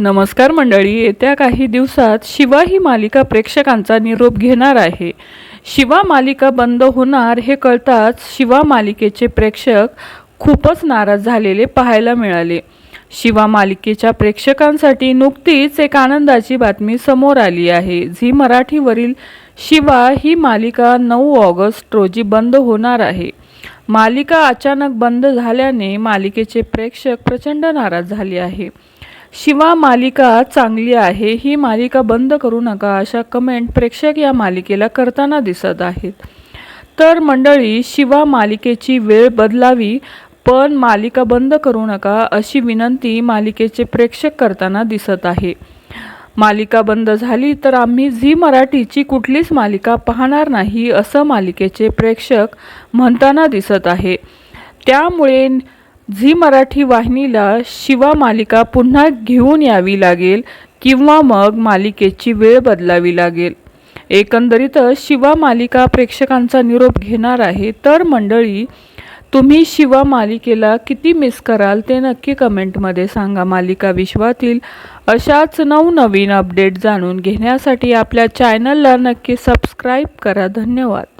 नमस्कार मंडळी येत्या काही दिवसात शिवा ही मालिका प्रेक्षकांचा निरोप घेणार आहे. शिवा मालिका बंद होणार हे कळताच शिवा मालिकेचे प्रेक्षक खूपच नाराज झालेले पाहायला मिळाले. शिवा मालिकेच्या प्रेक्षकांसाठी नुकतीच एक आनंदाची बातमी समोर आली आहे. झी मराठीवरील शिवा ही मालिका नऊ ऑगस्ट रोजी बंद होणार आहे. मालिका अचानक बंद झाल्याने मालिकेचे प्रेक्षक प्रचंड नाराज झाले आहे. शिवा मालिका चांगली आहे ही मालिका बंद करू नका अशा कमेंट प्रेक्षक या मालिकेला करताना दिसत आहेत. तर मंडळी शिवा मालिकेची वेळ बदलावी पण मालिका बंद करू नका अशी विनंती मालिकेचे प्रेक्षक करताना दिसत आहे. मालिका बंद झाली तर आम्ही झी मराठीची कुठलीच मालिका पाहणार नाही असं मालिकेचे प्रेक्षक म्हणताना दिसत आहे. त्यामुळे झी मराठी वाहिनीला शिवा मालिका पुन्हा घेऊन यावी लागेल किंवा मग मालिकेची वेळ बदलावी लागेल. एकंदरीतच शिवा मालिका प्रेक्षकांचा निरोप घेणार आहे तर मंडळी तुम्ही शिवा मालिकेला किती मिस कराल ते नक्की कमेंटमध्ये सांगा मालिका विश्वातील. अशाच नवनवीन अपडेट जाणून घेण्यासाठी आपल्या चॅनलला नक्की सबस्क्राईब करा. धन्यवाद.